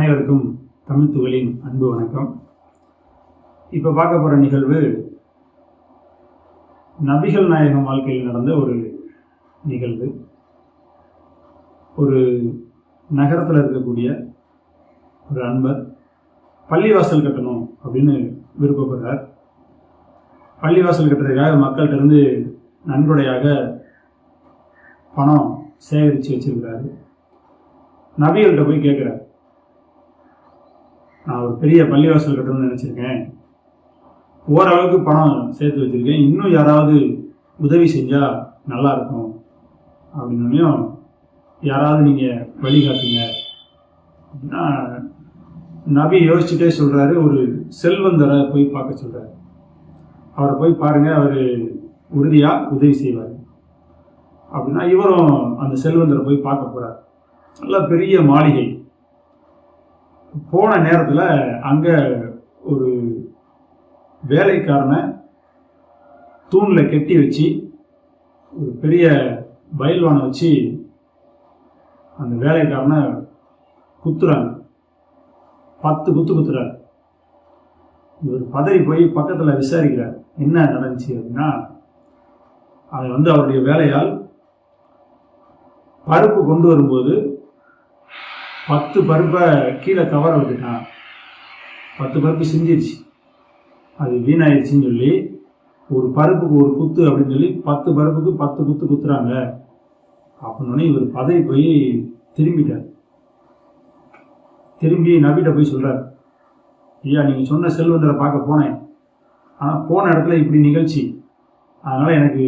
அனைவருக்கும் தமிழ் துகளின் அன்பு வணக்கம். இப்போ பார்க்க போகிற நிகழ்வு நபிகள் நாயகம் வாழ்க்கையில் நடந்த ஒரு நிகழ்வு. ஒரு நகரத்தில் இருக்கக்கூடிய ஒரு அன்பர் பள்ளிவாசல் கட்டணும் அப்படின்னு விருப்பப்படுறார். பள்ளிவாசல் கட்டுறதுக்காக மக்கள்கிட்டருந்து நன்கொடையாக பணம் சேகரித்து வச்சிருக்கிறாரு. நபிகள்கிட்ட போய் கேட்குறாரு நான் ஒரு பெரிய பள்ளிவாசல் கட்டணும்னு நினச்சிருக்கேன். ஓரளவுக்கு பணம் சேர்த்து வச்சுருக்கேன். இன்னும் யாராவது உதவி செஞ்சால் நல்லாயிருக்கும் அப்படின்னோடனையும் யாராவது நீங்கள் வழிகாட்டுங்க அப்படின்னா நபி யோசிச்சுட்டே சொல்கிறாரு ஒரு செல்வந்தரை போய் பார்க்க சொல்கிறாரு அவரை போய் பாருங்கள் அவர் உறுதியாக உதவி செய்வார். அப்படின்னா இவரும் அந்த செல்வந்தரை போய் பார்க்க போகிறார் நல்ல பெரிய மாளிகை. போன நேரத்தில் அங்கே ஒரு வேலைக்காரனை தூணில் கெட்டி வச்சு ஒரு பெரிய பயில்வானை வச்சு அந்த வேலைக்காரனை குத்துறாங்க. பத்து குத்து குத்துறாரு. இவர் பதறி போய் பக்கத்தில் விசாரிக்கிறார் என்ன நடந்துச்சு அப்படின்னா அதை வந்து அவருடைய வேலையால் பருப்பு கொண்டு வரும்போது பத்து பருப்பை கீழே கவர விட்டுட்டான் பத்து பருப்பு செஞ்சிருச்சு. அது வீணாயிடுச்சின்னு சொல்லி ஒரு பருப்புக்கு ஒரு குத்து அப்படின்னு சொல்லி பத்து பருப்புக்கு பத்து குத்து குத்துறாங்க. அப்படின்னு இவர் பதவி போய் திரும்பிட்டார். திரும்பி நபிட்ட போய் சொல்கிறார் ஐயா நீங்கள் சொன்ன செல்வந்தரை பார்க்க போனேன். ஆனால் போன இடத்துல இப்படி நிகழ்ச்சி. அதனால் எனக்கு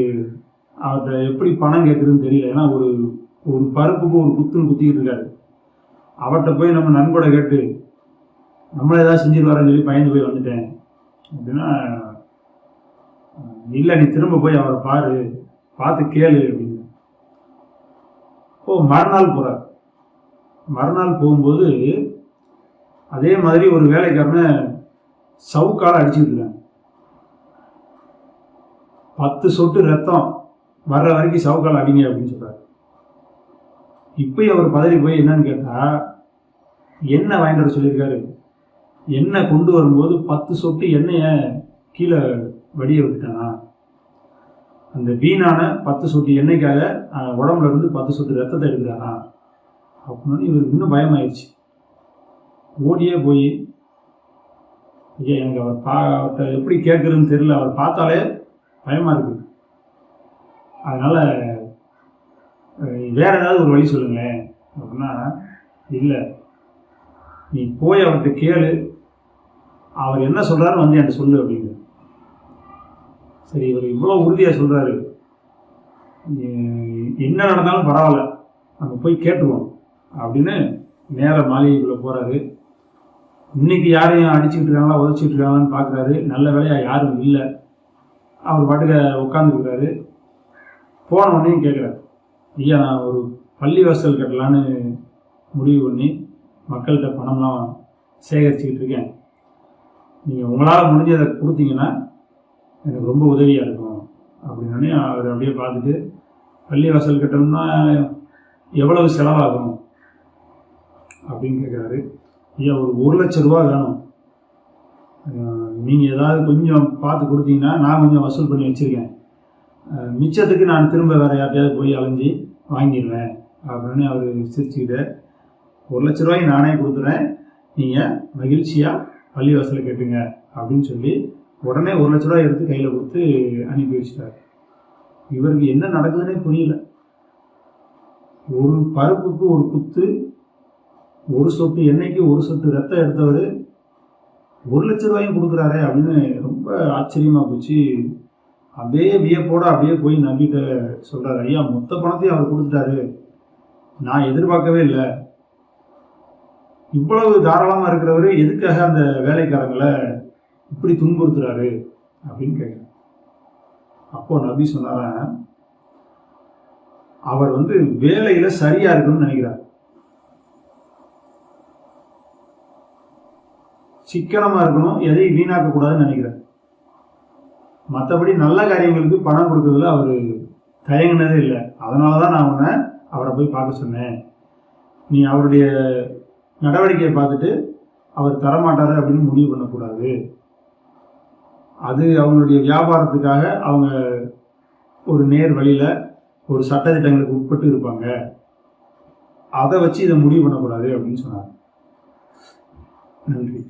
அவர்கிட்ட எப்படி பணம் கேட்குறதுன்னு தெரியல. ஏன்னா ஒரு ஒரு பருப்புக்கு ஒரு குத்துன்னு குத்திக்கிட்டு இருக்காரு. அவர்கிட்ட போய் நம்ம நண்பரை கேட்டு நம்மளை ஏதாவது செஞ்சிருவாரன்னு சொல்லி பயந்து போய் வந்துட்டேன். அப்படின்னா இல்லை நீ திரும்ப போய் அவரை பாரு பார்த்து கேளு அப்படின்னு. ஓ மறுநாள் போகிறார் மறுநாள் போகும்போது அதே மாதிரி ஒரு வேலைக்காரனை சவுக்கால அடிச்சுட்டு இருக்காங்க. பத்து சொட்டு ரத்தம் வர்ற வரைக்கும் சவுக்கால் அடிங்க அப்படின்னு சொல்கிறார் இப்பயும் அவர் பதறி போய் என்னன்னு கேட்டா எண்ணெய் வாங்கிட்டு வர சொல்லியிருக்காரு? எண்ணெய் கொண்டு வரும்போது பத்து சொட்டு எண்ணெயை கீழே வடிய விட்டுட்டானா? அந்த வீணான பத்து சொட்டு எண்ணெய்க்காக உடம்புல இருந்து பத்து சொட்டு ரத்தத்தை எடுக்கிறானா? அப்படின்னு இவருக்கு இன்னும் பயமாயிருச்சு. ஓடியே போய் ஐயா எனக்கு அவர் பா அவர்கிட்ட எப்படி கேட்குறதுன்னு தெரியல. அவர் பார்த்தாலே பயமாக இருக்கு. அதனால் வேற ஏதாவது ஒரு வழி சொல்லுங்களேன் அப்படின்னா இல்லை. நீ போய் அவர்கிட்ட கேளு. அவர் என்ன சொல்கிறாரு வந்து என்கிட்ட சொல்லு அப்படிங்கிற சரி இவர் இவ்வளோ உறுதியாக சொல்கிறாரு என்ன நடந்தாலும் பரவாயில்ல. நம்ம போய் கேட்டுருவோம் அப்படின்னு நேராக மாளிகைக்குள்ளே போகிறாரு இன்னைக்கு யாரையும் அடிச்சுக்கிட்டு இருக்காங்களா உதச்சிட்டு இருக்காங்களான்னு பார்க்குறாரு நல்ல வேலையாக யாரும் இல்லை. அவர் பாட்டுக்க உட்காந்துருக்கிறாரு போன உடனே கேட்குறாரு ஐயா நான் ஒரு பள்ளிவாசல் கட்டலான்னு முடிவு பண்ணி மக்கள்கிட்ட பணம்லாம் சேகரிச்சுக்கிட்டு இருக்கேன். நீங்கள் உங்களால் முடிஞ்சதை கொடுத்தீங்கன்னா எனக்கு ரொம்ப உதவியாக இருக்கும். அப்படின்னே அவர் அப்படியே பார்த்துட்டு பள்ளிவாசல் கட்டணும்னா எவ்வளவு செலவாகும்? அப்படின்னு கேட்குறாரு ஐயா ஒரு ஒரு லட்ச ரூபா வேணும். நீங்கள் ஏதாவது கொஞ்சம் பார்த்து கொடுத்தீங்கன்னா நான் கொஞ்சம் வசூல் பண்ணி வச்சுருக்கேன். மிச்சத்துக்கு நான் திரும்ப வேறு யார்ட்டையாவது போய் அலைஞ்சி வாங்கிடுவேன் அப்படின்னு அவர் சிரிச்சுக்கிட்டு ஒரு லட்ச ரூபாய் நானே கொடுத்துறேன். நீங்கள் மகிழ்ச்சியாக பள்ளிவாசலில் கேட்டுங்க அப்படின்னு சொல்லி உடனே ஒரு லட்ச ரூபாய் எடுத்து கையில் கொடுத்து அனுப்பி வச்சிட்டார். இவருக்கு என்ன நடக்குதுன்னே புரியல. ஒரு பருப்புக்கு ஒரு குத்து ஒரு சொட்டு எண்ணெய்க்கு ஒரு சொட்டு ரத்தம் எடுத்தவர் ஒரு லட்ச ரூபாயும் கொடுக்குறாரே அப்படின்னு ரொம்ப ஆச்சரியமாக போச்சு அதே வியப்போட அப்படியே போய் நம்பிட்ட சொல்கிறார் ஐயா மொத்த பணத்தையும் அவர் கொடுத்துட்டாரு. நான் எதிர்பார்க்கவே இல்லை. இவ்வளவு தாராளமாக இருக்கிறவர் எதுக்காக அந்த வேலைக்காரங்களை இப்படி துன்புறுத்துறாரு? அப்படின்னு கேட்குறேன் அப்போ நபி சொன்னாரன் அவர் வந்து வேலையில் சரியாக இருக்கணும்னு நினைக்கிறார். சிக்கனமாக இருக்கணும் எதையும் வீணாக்க கூடாதுன்னு நினைக்கிறார். மற்றபடி நல்ல காரியங்களுக்கு பணம் கொடுக்கறதுல அவர் தயங்கினதே இல்லை. அதனால தான் நான் உன்னை அவரை போய் பார்க்க சொன்னேன். நீ அவருடைய நடவடிக்கையை பார்த்துட்டு அவர் தரமாட்டார் அப்படின்னு முடிவு பண்ணக்கூடாது. அது அவங்களுடைய வியாபாரத்துக்காக அவங்க ஒரு நேர் வழியில் ஒரு சட்டத்திட்டங்களுக்கு உட்பட்டு இருப்பாங்க. அதை வச்சு இதை முடிவு பண்ணக்கூடாது அப்படின்னு சொன்னார் நன்றி.